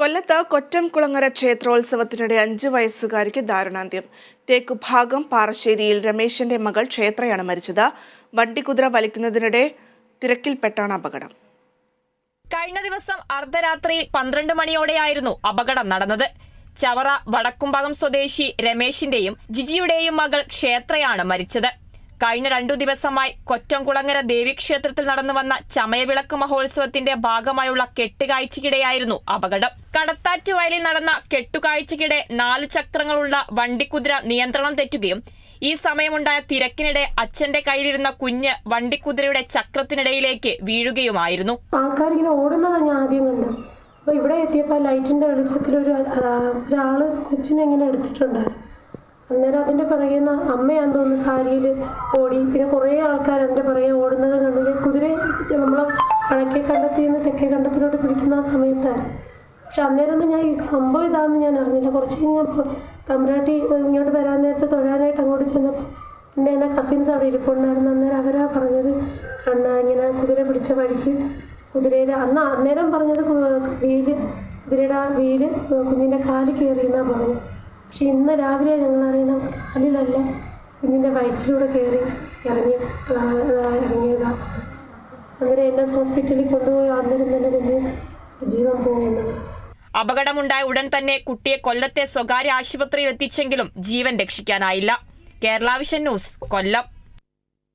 കൊല്ലത്ത് കൊറ്റംകുളങ്ങര ക്ഷേത്രോത്സവത്തിനിടെ അഞ്ചു വയസ്സുകാരിക്ക് ദാരുണാന്ത്യം. തേക്കുഭാഗം പാറശ്ശേരിയിൽ രമേശിന്റെ മകൾ ക്ഷേത്രയാണ് മരിച്ചത്. വണ്ടിക്കുതിര വലിക്കുന്നതിനിടെ തിരക്കിൽപ്പെട്ടാണ് അപകടം. കഴിഞ്ഞ ദിവസം അർദ്ധരാത്രി പന്ത്രണ്ട് മണിയോടെയായിരുന്നു അപകടം നടന്നത്. ചവറ വടക്കുംഭാഗം സ്വദേശി രമേശിന്റെയും ജിജിയുടെയും മകൾ ക്ഷേത്രയാണ് മരിച്ചത്. കഴിഞ്ഞ രണ്ടു ദിവസമായി കൊറ്റംകുളങ്ങര ദേവീക്ഷേത്രത്തിൽ നടന്നു വന്ന ചമയവിളക്ക് മഹോത്സവത്തിന്റെ ഭാഗമായുള്ള കെട്ടുകാഴ്ചയ്ക്കിടെയായിരുന്നു അപകടം. കടത്താറ്റ് വയലിൽ നടന്ന കെട്ടുകാഴ്ചയ്ക്കിടെ നാലു ചക്രങ്ങളുള്ള വണ്ടിക്കുതിര നിയന്ത്രണം തെറ്റുകയും ഈ സമയമുണ്ടായ തിരക്കിനിടെ അച്ഛന്റെ കയ്യിലിരുന്ന കുഞ്ഞ് വണ്ടിക്കുതിരയുടെ ചക്രത്തിനിടയിലേക്ക് വീഴുകയുമായിരുന്നു. ആൾക്കാരിങ്ങനെ ഓടുന്നതാണ് ഞാൻ ആദ്യം കണ്ടത്. അപ്പൊ ഇവിടെ എത്തിയപ്പോ ലൈറ്റിന്റെ വെളിച്ചത്തിൽ ഒരു ഒരാൾ കൊച്ചിനെ ഇങ്ങനെ എടുത്തിട്ടുണ്ടായിരുന്നു. അന്നേരം അതിന്റെ പറയുന്ന അമ്മയാന്ന് തോന്നുന്നു സാരിയിൽ ഓടി. പിന്നെ കുറേ ആൾക്കാർ അതിന്റെ പിറകെ ഓടുന്നത് കണ്ടെങ്കിൽ കുതിര നമ്മൾ വടക്കേ കണ്ടത്തിൽ നിന്ന് തെക്കേ കണ്ടത്തിലോട്ട് പിടിക്കുന്ന ആ സമയത്താണ് പക്ഷെ അന്നേരം ഞാൻ ഈ സംഭവം ഇതാന്ന് ഞാൻ അറിഞ്ഞില്ല. കുറച്ച് കഴിഞ്ഞപ്പോൾ തമ്പ്രാട്ടി ഇങ്ങോട്ട് വരാൻ നേരത്തെ തൊഴാനായിട്ട് അങ്ങോട്ട് ചെന്നപ്പോൾ എന്റെ എന്റെ കസിൻസ് അവിടെ ഇരിപ്പുണ്ടായിരുന്നു. അന്നേരം അവരാ പറഞ്ഞത് കണ്ണ ഇങ്ങനെ കുതിര പിടിച്ച വഴിക്ക് കുതിരയിൽ അന്ന് അന്നേരം പറഞ്ഞത് വീൽ കുതിരയുടെ വീൽ കുഞ്ഞിന്റെ കാൽ കയറി എന്നാ പറഞ്ഞു പക്ഷെ ഇന്ന് രാവിലെ ഞങ്ങൾ അറിയണം കാലിലല്ല കുഞ്ഞിന്റെ വയറ്റിലൂടെ കയറി ഇറങ്ങി ഇറങ്ങിയതാണ് അങ്ങനെ എസ് ഹോസ്പിറ്റലിൽ കൊണ്ടുപോയി അന്നേരം തന്നെ കുഞ്ഞ് ജീവൻ പോകുന്നത് അപകടമുണ്ടായ ഉടൻ തന്നെ കുട്ടിയെ കൊല്ലത്തെ സ്വകാര്യ ആശുപത്രിയിൽ എത്തിച്ചെങ്കിലും ജീവൻ രക്ഷിക്കാനായില്ല. Kerala Vision News Kollam.